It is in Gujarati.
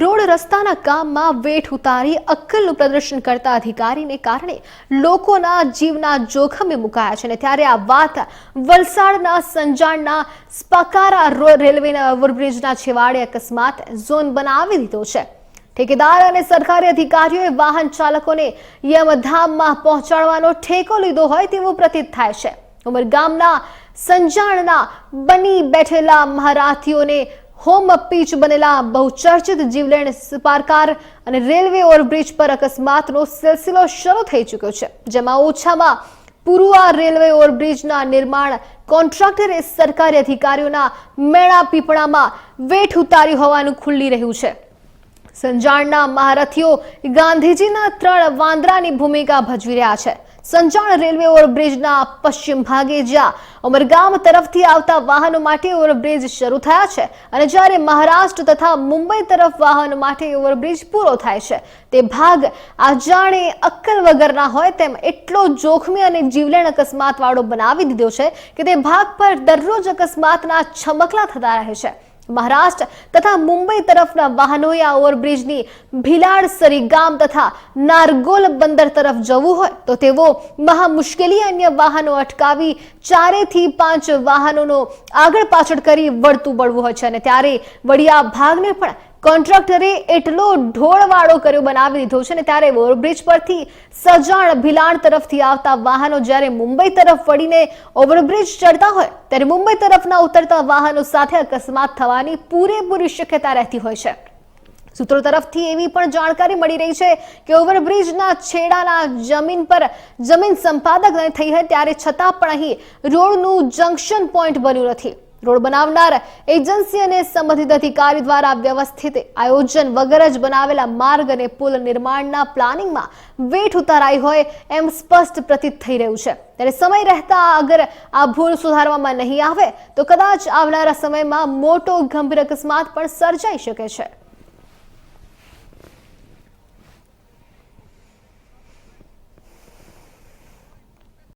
રોડ રસ્તાના કામમાં વેઠ ઉતારી અક્કલનું પ્રદર્શન કરતા અધિકારીને કારણે લોકોના જીવના જોખમે મુકાયા છે. અને ત્યારે આ વાત વલસાડના સંજાણના સ્પકારા રેલવેના ઓવરબ્રિજના છેવાડે અકસ્માત ઝોન બનાવી દીધો છે. ઠેકેદાર અને સરકારી અધિકારીઓએ વાહન ચાલકોને યમધામમાં પહોંચાડવાનો ઠેકો લીધો હોય તેવું પ્રતીત થાય છે. ઉમરગામના સંજાણના બની બેઠેલા મહારાથીઓને હોમ પીચ બનેલા બહુચર્ચિત જીવલેણ સ્પારકાર અને રેલવે ઓવરબ્રિજ પર અકસ્માતનો સિલસિલો શરૂ થઈ ચૂક્યો છે, જેમાં ઓછામાં પુરુઆ રેલવે ઓવરબ્રિજના નિર્માણ કોન્ટ્રાક્ટરે સરકારી અધિકારીઓના મેળા પીપળામાં વેઠ ઉતાર્યું હોવાનું ખુલ્લી રહ્યું છે. સંજાણના મહારથીઓ ગાંધીજીના ત્રણ વાંદરાની ભૂમિકા ભજવી રહ્યા છે. સંજાણ રેલવે ઓવરબ્રિજના પશ્ચિમ ભાગે જ્યાં ઉમરગામ તરફથી આવતા વાહનો માટે ઓવરબ્રિજ શરૂ થયા છે અને જ્યારે મહારાષ્ટ્ર તથા મુંબઈ તરફ વાહનો માટે ઓવરબ્રિજ પૂરો થાય છે, તે ભાગ આ જાણે અક્કલ વગરના હોય તેમ એટલો જોખમી અને જીવલેણ અકસ્માત વાળો બનાવી દીધો છે કે તે ભાગ પર દરરોજ અકસ્માતના છમકલા થતા રહે છે. મહારાષ્ટ્ર તથા મુંબઈ તરફના વાહનોએ આ ઓવરબ્રિજની ભીલાડસરી ગામ તથા નારગોલ બંદર તરફ જવું હોય તો તેઓ મહા મુશ્કેલી અન્ય વાહનો અટકાવી ચારેથી પાંચ વાહનોનો આગળ પાછળ કરી વળતું બળવું હોય છે. અને ત્યારે વળી ભાગને પણ કોન્ટ્રાક્ટરે એટલો ઢોળવાળો કર્યો બનાવી દીધો છે ને ત્યારે ઓવરબ્રિજ પરથી સજાણ ભિલાણ તરફથી આવતા વાહનો જ્યારે મુંબઈ તરફ વળીને ઓવરબ્રિજ ચડતા હોય, ત્યારે મુંબઈ તરફના ઉતરતા વાહનો સાથે અકસ્માત થવાની પૂરેપૂરી શક્યતા રહેતી હોય છે. સૂત્રો તરફથી એવી પણ જાણકારી મળી રહી છે કે ઓવરબ્રિજના છેડાના જમીન પર જમીન સંપાદક થઈ હોય, ત્યારે છતાં પણ અહીં રોડનું જંકશન પોઈન્ટ બન્યું નથી. રોડ બનાવનાર એજન્સી અને સંબંધિત અધિકારી દ્વારા વ્યવસ્થિત આયોજન વગર જ બનાવેલા માર્ગ અને પુલ નિર્માણના પ્લાનિંગમાં વેઠ ઉતારાઈ હોય એમ સ્પષ્ટ પ્રતીત થઈ રહ્યું છે. ત્યારે સમય રહેતા અગર આ ભૂલ સુધારવામાં નહીં આવે, તો કદાચ આવનારા સમયમાં મોટો ગંભીર અકસ્માત પણ સર્જાઈ શકે છે.